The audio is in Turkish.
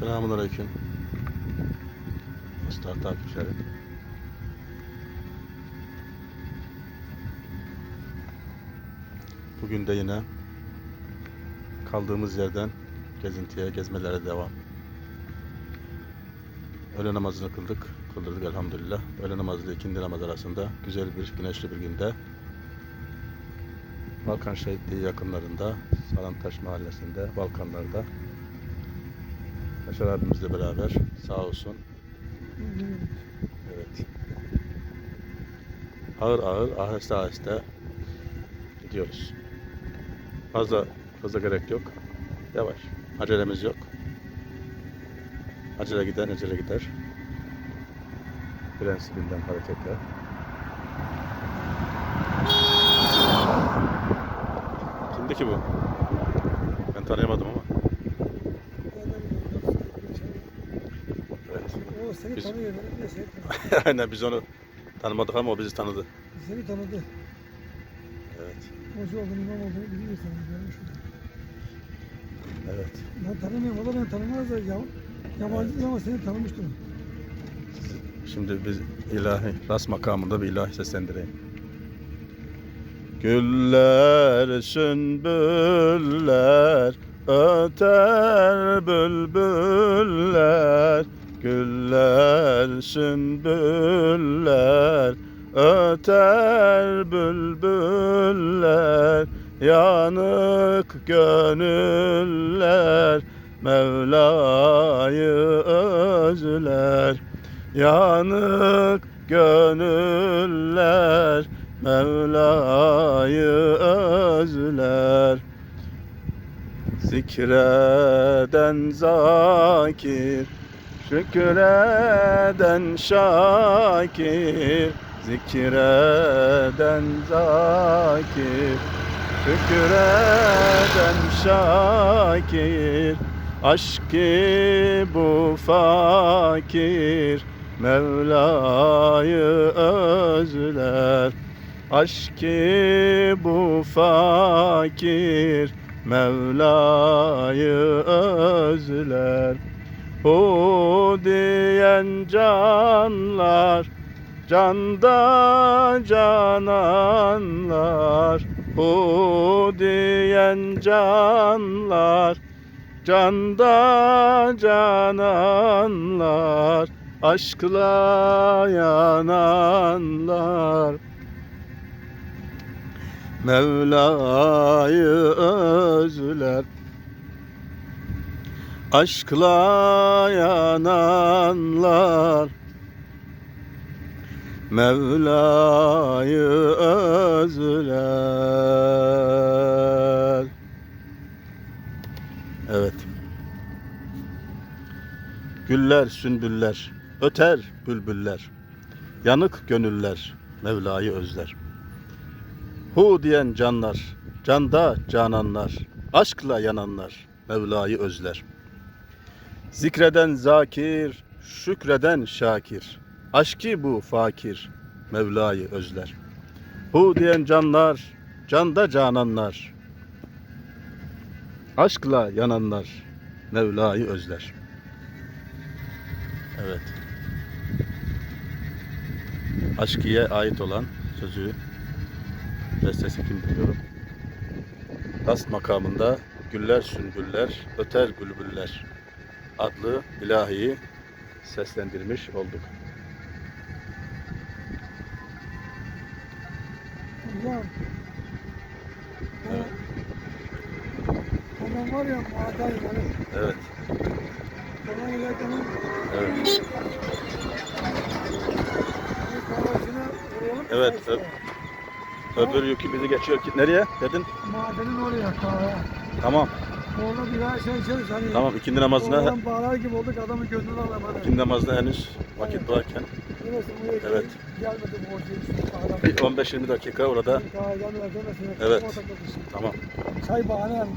Selamun Aleyküm. Dostlar takipçileri. Bugün de yine kaldığımız yerden gezintiye, gezmelere devam. Öğle namazını kıldık. Kıldırdık elhamdülillah. Öğle namazı ile ikindi namaz arasında güzel bir güneşli bir günde Balkan Şehitliği yakınlarında Salantaş mahallesinde Balkanlarda Yaşar abimizle beraber sağ olsun. Evet. Ağır ağır, aheste aheste gidiyoruz. Fazla hıza gerek yok. Yavaş. Acelemiz yok. Acele giden acele gider. Prensibinden hareketle. Kimdi ki bu? Ben tanıyamadım ama. Evet. O seni Biz- tanıyor, de seni tanıyor. Aynen biz onu tanımadık ama o bizi tanıdı. Seni tanıdı. Evet. Hoca olduğunu, imam olduğunu biliyor seni, görmüş. Evet. Ben tanımıyorum, o da beni tanımaz da ya, yabancı ama seni tanımıştım. Şimdi biz ilahi, ras makamında bir ilahi seslendireyim. Güller, sümbüller, öter bülbüller. Güller, sümbüller, öter bülbüller. Yanık gönüller, Mevla'yı özler. Yanık gönüller Mevla'yı özler Zikreden zakir Şükreden şakir Zikreden zakir. Şükreden şakir Aşkı bu fakir. Mevla'yı özler Aşkı bu fakir. Mevla'yı özler Hu diyen canlar Canda cananlar. Hu diyen canlar Canda cananlar. Aşkla yananlar. Mevla'yı özler Aşkla yananlar Mevla'yı özler Evet Güller, sümbüller, öter bülbüller. Yanık gönüller Mevla'yı özler. Hu diyen canlar, canda cananlar, aşkla yananlar Mevla'yı özler. Zikreden zakir, şükreden şakir, aşkı bu fakir Mevla'yı özler. Hu diyen canlar, canda cananlar, aşkla yananlar Mevla'yı özler. Evet. Aşkiye ait olan sözü bestesi kim biliyorum. Das makamında Güller Sümbüller Öter Bülbüller adlı ilahiyi seslendirmiş olduk. Evet. Adam var ya, maday yani. Evet, evet. evet. Öbür yükü bizi geçiyor. ki- Nereye dedin? Madenin oraya kahve. Tamam, Orada bir ay şey içeriz hani. tamam. İkindi namazına, Oğlan bağlar gibi olduk adamın gözünü alamadı. ikindi namazına henüz vakit buraya Evet. Gelmedi bu ortaya. bir 15-20 dakika orada. Kahve gelmeden demesin. Evet. Tamam. Çay bahane yani.